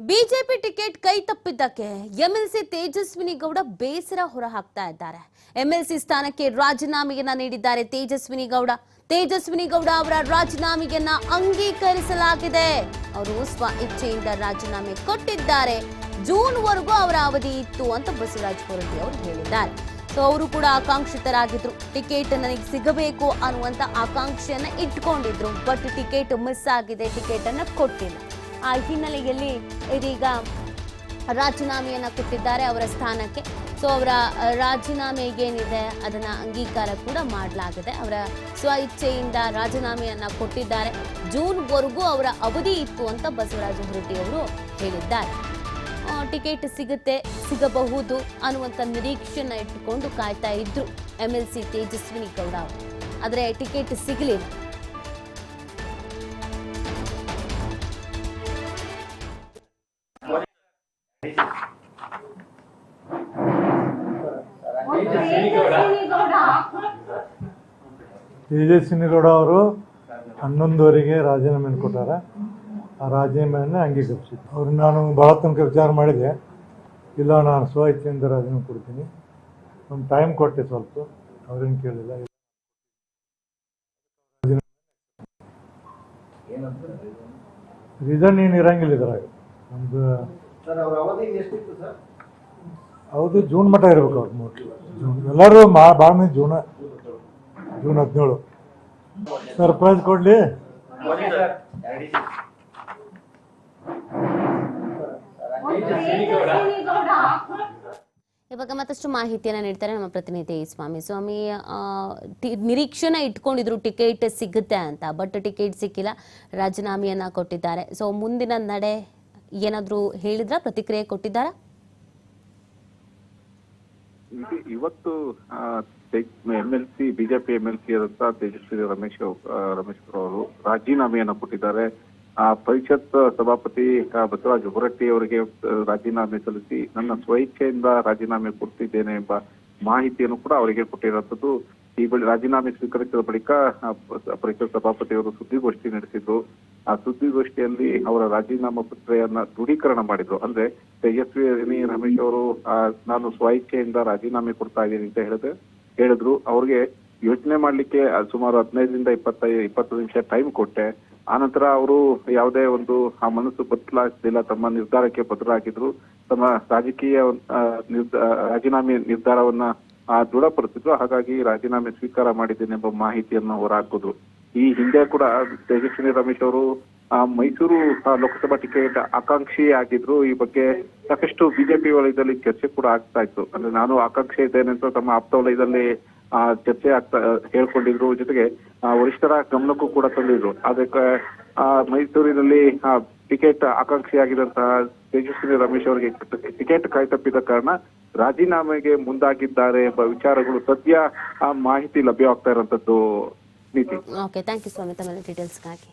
BJP ticket ಕೈ ತಪ್ಪಿದ್ದಕ್ಕೆ MLC Tejaswini Gowda ಬೇಸರ ಹೊರಹಾಕ್ತಾ ಇದ್ದಾರೆ. ಎಂಎಲ್ಸಿ ಸ್ಥಾನಕ್ಕೆ ರಾಜೀನಾಮೆಯನ್ನ ನೀಡಿದ್ದಾರೆ ತೇಜಸ್ವಿನಿ ಗೌಡ. ತೇಜಸ್ವಿನಿ ಗೌಡ ಅವರ ರಾಜೀನಾಮೆಯನ್ನ ಅಂಗೀಕರಿಸಲಾಗಿದೆ. ಅವರು ಸ್ವ ಇಚ್ಛೆಯಿಂದ ರಾಜೀನಾಮೆ ಕೊಟ್ಟಿದ್ದಾರೆ. ಜೂನ್ ವರೆಗೂ ಅವರ ಅವಧಿ ಇತ್ತು ಅಂತ ಬಸವರಾಜ ಹೊರಟ್ಟಿ ಅವರು ಹೇಳಿದ್ದಾರೆ. ಸೊ ಅವರು ಕೂಡ ಆಕಾಂಕ್ಷಿತರಾಗಿದ್ರು. ಟಿಕೆಟ್ ನನಗೆ ಸಿಗಬೇಕು ಅನ್ನುವಂತ ಆಕಾಂಕ್ಷೆಯನ್ನ ಇಟ್ಕೊಂಡಿದ್ರು. ಬಟ್ ಟಿಕೆಟ್ ಮಿಸ್ ಆಗಿದೆ. ಟಿಕೆಟ್ ಅನ್ನ ಕೊಟ್ಟಿಲ್ಲ. ಆ ಹಿನ್ನೆಲೆಯಲ್ಲಿ ಇದೀಗ ರಾಜೀನಾಮೆಯನ್ನು ಕೊಟ್ಟಿದ್ದಾರೆ ಅವರ ಸ್ಥಾನಕ್ಕೆ. ಸೊ ಅವರ ರಾಜೀನಾಮೆ ಏನಿದೆ ಅದನ್ನ ಅಂಗೀಕಾರ ಕೂಡ ಮಾಡಲಾಗಿದೆ. ಅವರ ಸ್ವ ಇಚ್ಛೆಯಿಂದ ರಾಜೀನಾಮೆಯನ್ನು ಕೊಟ್ಟಿದ್ದಾರೆ. ಜೂನ್ವರೆಗೂ ಅವರ ಅವಧಿ ಇತ್ತು ಅಂತ ಬಸವರಾಜ ಅವರು ಹೇಳಿದ್ದಾರೆ. ಟಿಕೆಟ್ ಸಿಗುತ್ತೆ, ಸಿಗಬಹುದು ಅನ್ನುವಂಥ ನಿರೀಕ್ಷೆಯನ್ನು ಇಟ್ಟುಕೊಂಡು ಕಾಯ್ತಾ ಇದ್ರು M L C Tejaswini Gowda ಅವರು. ಆದರೆ ಟಿಕೆಟ್ ಸಿಗಲಿಲ್ಲ. ತೇಜಸ್ವಿನಿಗೌಡ ಅವರು ಹನ್ನೊಂದುವರೆಗೆ ರಾಜೀನಾಮೆಯನ್ನು ಕೊಟ್ಟಾರೆ. ಆ ರಾಜೀನಾಮೆಯನ್ನು ಅಂಗೀಕರಿಸಿದ್ರು. ಅವ್ರು ನಾನು ಭಾಳ ತನಕ ವಿಚಾರ ಮಾಡಿದೆ. ಇಲ್ಲ ನಾನು ಸ್ವ ಇಚ್ಛೆಯಿಂದ ರಾಜೀನಾಮೆ ಕೊಡ್ತೀನಿ. ಒಂದು ಟೈಮ್ ಕೊಟ್ಟೆ ಸ್ವಲ್ಪ. ಅವ್ರೇನು ಕೇಳಿಲ್ಲ. ರೀಸನ್ ಏನು ಇರಂಗಿಲ್ಲ ಇದ್ರಾಗ. ನಮ್ದು ಸರ್ ಅವ್ರ ಅವಧಿ ಎಷ್ಟಿತ್ತು ಸರ್ ಹೌದು, ಜೂನ್ ಮಟ್ಟ ಇರ್ಬೇಕು ಅವ್ರು ಜೂನ್, ಎಲ್ಲರೂ ಮಾ ಭಾಳ ಮಂದಿ ಜೂನ, ಜೂನ್ ಹದಿನೇಳು. ಸರ್ಪ್ರೈಸ್ ಕೊಡ್ಲಿ? ಇವಾಗ ಮತ್ತಷ್ಟು ಮಾಹಿತಿಯನ್ನ ನೀಡ್ತಾರೆ ನಮ್ಮ ಪ್ರತಿನಿಧಿ ಸ್ವಾಮಿ. ಸ್ವಾಮಿ ನಿರೀಕ್ಷೆನ ಇಟ್ಕೊಂಡಿದ್ರು ಟಿಕೆಟ್ ಸಿಗುತ್ತೆ ಅಂತ ಬಟ್ ಟಿಕೆಟ್ ಸಿಕ್ಕಿಲ್ಲ, ರಾಜೀನಾಮೆಯನ್ನ ಕೊಟ್ಟಿದ್ದಾರೆ. ಸೊ ಮುಂದಿನ ನಡೆ ಏನಾದರೂ ಹೇಳಿದ್ರ, ಪ್ರತಿಕ್ರಿಯೆ ಕೊಟ್ಟಿದ್ದಾರಾ? ಇವತ್ತು M L C BJP M L C ಆದಂತ ತೇಜಸ್ವಿ ರಮೇಶ್ ಅವ್- ಆ, ರಮೇಶ್ ಅವರು ರಾಜೀನಾಮೆಯನ್ನ ಕೊಟ್ಟಿದ್ದಾರೆ. ಆ ಪರಿಷತ್ ಸಭಾಪತಿ ಬಸವರಾಜ ಹೊರಟ್ಟಿ ಅವರಿಗೆ ರಾಜೀನಾಮೆ ಸಲ್ಲಿಸಿ ನನ್ನ ಸ್ವಇಚ್ಛೆಯಿಂದ ರಾಜೀನಾಮೆ ಕೊಡ್ತಿದ್ದೇನೆ ಎಂಬ ಮಾಹಿತಿಯನ್ನು ಕೂಡ ಅವರಿಗೆ ಕೊಟ್ಟಿರುವಂತದ್ದು ಈ ಬಳಿ ರಾಜೀನಾಮೆ ಸ್ವೀಕರಿಸಿದ ಬಳಿಕ ಪರಿಷತ್ ಸಭಾಪತಿ ಅವರು ಸುದ್ದಿಗೋಷ್ಠಿ ನಡೆಸಿದ್ರು. ಆ ಸುದ್ದಿಗೋಷ್ಠಿಯಲ್ಲಿ ಅವರ ರಾಜೀನಾಮೆ ಪತ್ರೆಯನ್ನ ದೃಢೀಕರಣ ಮಾಡಿದ್ರು. ಅಂದ್ರೆ ತೇಜಸ್ವಿ ರಮೇಶ್ ಅವರು ನಾನು ಸ್ವಇಚ್ಛೆಯಿಂದ ರಾಜೀನಾಮೆ ಕೊಡ್ತಾ ಇದ್ದೀನಿ ಅಂತ ಹೇಳಿದ್ರೆ, ಹೇಳಿದ್ರು. ಅವ್ರಿಗೆ ಯೋಚನೆ ಮಾಡ್ಲಿಕ್ಕೆ ಸುಮಾರು ಹದಿನೈದರಿಂದ ಇಪ್ಪತ್ತೈದು ಇಪ್ಪತ್ತು ನಿಮಿಷ ಟೈಮ್ ಕೊಟ್ಟೆ. ಆನಂತರ ಅವರು ಯಾವುದೇ ಒಂದು, ಆ, ಮನಸ್ಸು ಬದಲಾಯಿಸಲಿಲ್ಲ. ತಮ್ಮ ನಿರ್ಧಾರಕ್ಕೆ ಬದಲಾಗಿದ್ರು ತಮ್ಮ ರಾಜಕೀಯ ರಾಜೀನಾಮೆ ನಿರ್ಧಾರವನ್ನ ದೃಢಪಡಿಸಿದ್ರು ಹಾಗಾಗಿ ರಾಜೀನಾಮೆ ಸ್ವೀಕಾರ ಮಾಡಿದ್ದೇನೆ ಎಂಬ ಮಾಹಿತಿಯನ್ನು ಹೊರಹಾಕಿದ್ರು ಈ ಹಿಂದೆ ಕೂಡ ತೇಜಸ್ವಿನಿ ರಮೇಶ್ ಅವರು ಮೈಸೂರು ಲೋಕಸಭಾ ಟಿಕೆಟ್ ಆಕಾಂಕ್ಷಿ ಆಗಿದ್ರು. ಈ ಬಗ್ಗೆ ಸಾಕಷ್ಟು ಬಿಜೆಪಿ ವಲಯದಲ್ಲಿ ಚರ್ಚೆ ಕೂಡ ಆಗ್ತಾ ಇತ್ತು. ಅಂದ್ರೆ ನಾನು ಆಕಾಂಕ್ಷೆ ಇದ್ದೇನೆ ಅಂತ ತಮ್ಮ ಆಪ್ತ ವಲಯದಲ್ಲಿ ಆ, ಚರ್ಚೆ ಆಗ್ತಾ ಹೇಳ್ಕೊಂಡಿದ್ರು. ಜೊತೆಗೆ ವರಿಷ್ಠರ ಗಮನಕ್ಕೂ ಕೂಡ ತಂದಿದ್ರು. ಅದಕ್ಕೆ ಆ, ಮೈಸೂರಿನಲ್ಲಿ ಟಿಕೆಟ್ ಆಕಾಂಕ್ಷಿ ಆಗಿದಂತಹ ತೇಜಸ್ವಿನಿ ರಮೇಶ್ ಅವರಿಗೆ ಟಿಕೆಟ್ ಕಾಯ್ತಪ್ಪಿದ ಕಾರಣ ರಾಜೀನಾಮೆಗೆ ಮುಂದಾಗಿದ್ದಾರೆ ಎಂಬ ವಿಚಾರಗಳು ಸದ್ಯ ಆ ಮಾಹಿತಿ ಲಭ್ಯವಾಗ್ತಾ ಇರುವಂತದ್ದು ನೀತಿ ಓಕೆ ಥ್ಯಾಂಕ್ ಯು ಸ್ವಾಮಿ. ತಮ್ಮ ಡೀಟೇಲ್ಸ್ಗಾಗಿ